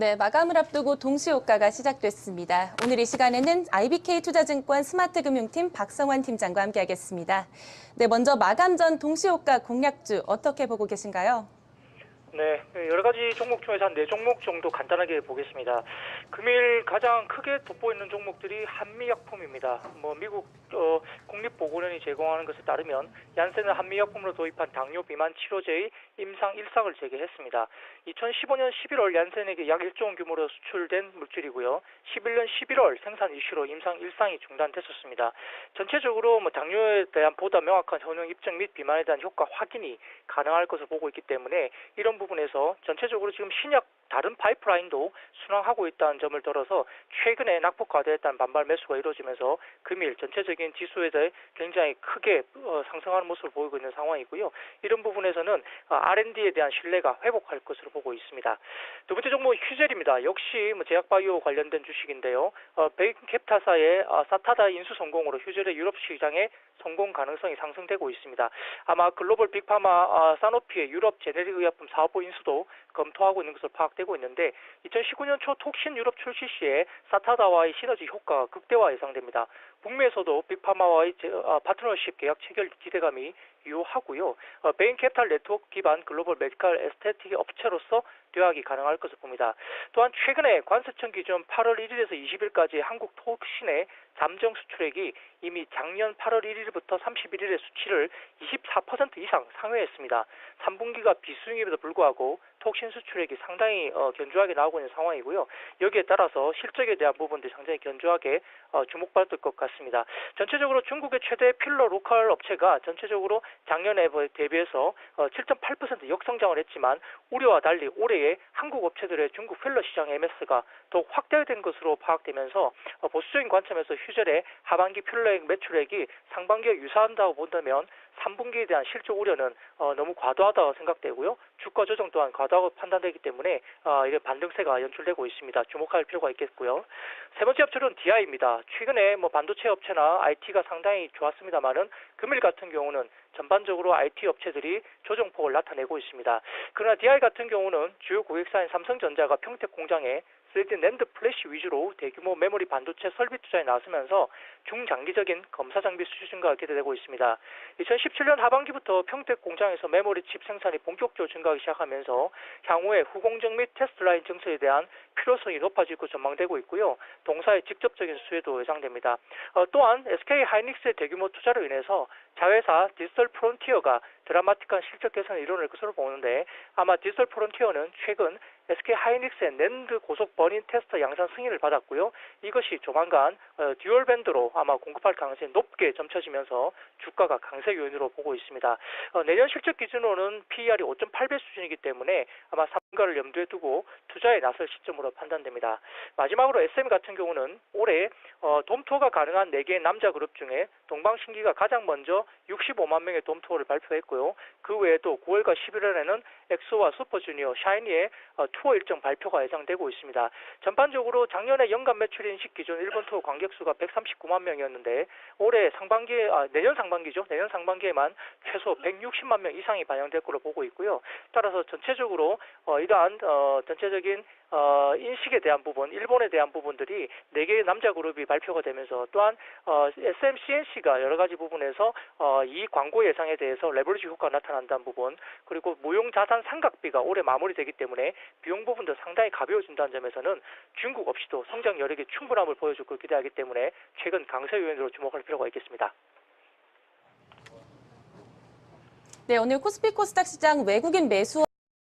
네, 마감을 앞두고 동시효과가 시작됐습니다. 오늘 이 시간에는 IBK 투자증권 스마트금융팀 박성환 팀장과 함께하겠습니다. 네, 먼저 마감 전 동시효과 공략주 어떻게 보고 계신가요? 네, 여러 가지 종목 중에서 한 네 종목 정도 간단하게 보겠습니다. 금일 가장 크게 돋보이는 종목들이 한미약품입니다. 뭐 미국 어, 국립보건원이 제공하는 것에 따르면 얀센은 한미약품으로 도입한 당뇨 비만 치료제의 임상 1상을 재개했습니다. 2015년 11월 얀센에게 약 1조 원 규모로 수출된 물질이고요. 11년 11월 생산 이슈로 임상 1상이 중단됐었습니다. 전체적으로 뭐 당뇨에 대한 보다 명확한 효능 입증 및 비만에 대한 효과 확인이 가능할 것을 보고 있기 때문에 이런 부분에서 전체적으로 지금 신약 다른 파이프라인도 순항하고 있다는 점을 들어서 최근에 낙폭 과대했다는 반발 매수가 이루어지면서 금일 전체적인 지수에 대해 굉장히 크게 어, 상승하는 모습을 보이고 있는 상황이고요. 이런 부분에서는 어, R&D에 대한 신뢰가 회복할 것으로 보고 있습니다. 두 번째 종목 휴젤입니다. 역시 뭐 제약바이오 관련된 주식인데요. 어, 베이킹캡타사의 어, 사타다 인수 성공으로 휴젤의 유럽 시장에 성공 가능성이 상승되고 있습니다. 아마 글로벌 빅파마 어, 사노피의 유럽 제네릭 의약품 사업부 인수도 검토하고 있는 것으로 파악 되고 있는데 2019년 초 톡신 유럽 출시 시에 사타다와의 시너지 효과가 극대화 예상됩니다. 북미에서도 빅파마와의 제- 어, 파트너십 계약 체결 기대감이 유효하고요. 어, 베인 캐피탈 네트워크 기반 글로벌 메디컬 에스테틱 업체로서 대학이 가능할 것을 봅니다. 또한 최근에 관세청 기준 8월 1일에서 20일까지 한국 톡신의 잠정 수출액이 이미 작년 8월 1일부터 31일의 수치를 24% 이상 상회했습니다. 3분기가 비수익임에도 불구하고 톡신 수출액이 상당히 어, 견조하게 나오고 있는 상황이고요. 여기에 따라서 실적에 대한 부분도 상당히 견조하게 어, 주목받을 것 같습니다. 전체적으로 중국의 최대 필러 로컬 업체가 전체적으로 작년에 대비해서 어, 7.8% 역성장을 했지만 우려와 달리 올해에 한국 업체들의 중국 필러 시장 MS가 더욱 확대된 것으로 파악되면서 어, 보수적인 관점에서 휴젤의 하반기 필러액 매출액이 상반기와 유사한다고 본다면 3분기에 대한 실적 우려는 어, 너무 과도하다고 생각되고요. 주가 조정 또한 과도하고 판단되기 때문에 어, 이게 반등세가 연출되고 있습니다. 주목할 필요가 있겠고요. 세 번째 업체는 DI입니다. 최근에 뭐 반도체 업체나 IT가 상당히 좋았습니다만은 금일 같은 경우는 전반적으로 IT 업체들이 조정폭을 나타내고 있습니다. 그러나 DI 같은 경우는 주요 고객사인 삼성전자가 평택 공장에 3D 낸드 플래시 위주로 대규모 메모리 반도체 설비 투자에 나서면서 중장기적인 검사 장비 증가가 기대되고 있습니다. 2017년 하반기부터 평택 공장에서 메모리 칩 생산이 본격적으로 증가하기 시작하면서 향후에 후공정 및 테스트 라인 증설에 대한 필요성이 것으로 전망되고 있고요. 동사의 직접적인 수혜도 예상됩니다. 어, 또한 SK 하이닉스의 대규모 투자로 인해서 자회사 디지털 프론티어가 드라마틱한 실적 개선을 이뤄낼 것으로 보는데 아마 디지털 프론티어는 최근 SK 하이닉스의 낸드 고속 버닌 테스터 양산 승인을 받았고요. 이것이 조만간 어, 듀얼 밴드로 아마 공급할 가능성이 높게 점쳐지면서 주가가 강세 요인으로 보고 있습니다. 어, 내년 실적 기준으로는 PER이 5.8배 수준이기 때문에 아마 3가를 염두에 두고 투자에 나설 시점으로 판단됩니다. 마지막으로 SM 같은 경우는 올해 어, 돔투어가 가능한 4개의 남자 그룹 중에 동방신기가 가장 먼저 65만 명의 돔투어를 발표했고요. 그 외에도 9월과 11월에는 엑소와 슈퍼주니어, 샤이니의 어, 투어 일정 발표가 예상되고 있습니다. 전반적으로 작년에 연간 매출 인식 기준 일본 투어 관객 수가 139만 명이었는데 올해 상반기에 아, 내년 상반기죠. 내년 상반기에만 최소 160만 명 이상이 반영될 것으로 보고 있고요. 따라서 전체적으로 어, 이러한 어, 전체적인 어, 인식에 대한 부분, 일본에 대한 부분들이 네 개의 남자 그룹이 발표가 되면서 또한 어, SMCNC가 여러 가지 부분에서 어, 이 광고 예상에 대해서 레버리지 효과가 나타난다는 부분, 그리고 무용 자산 삼각비가 올해 마무리되기 때문에 비용 부분도 상당히 가벼워진다는 점에서는 중국 없이도 성장 여력이 충분함을 보여줄 걸 기대하기 때문에 최근 강세 요인으로 주목할 필요가 있겠습니다. 네, 오늘 코스피 코스닥 시장 외국인 매수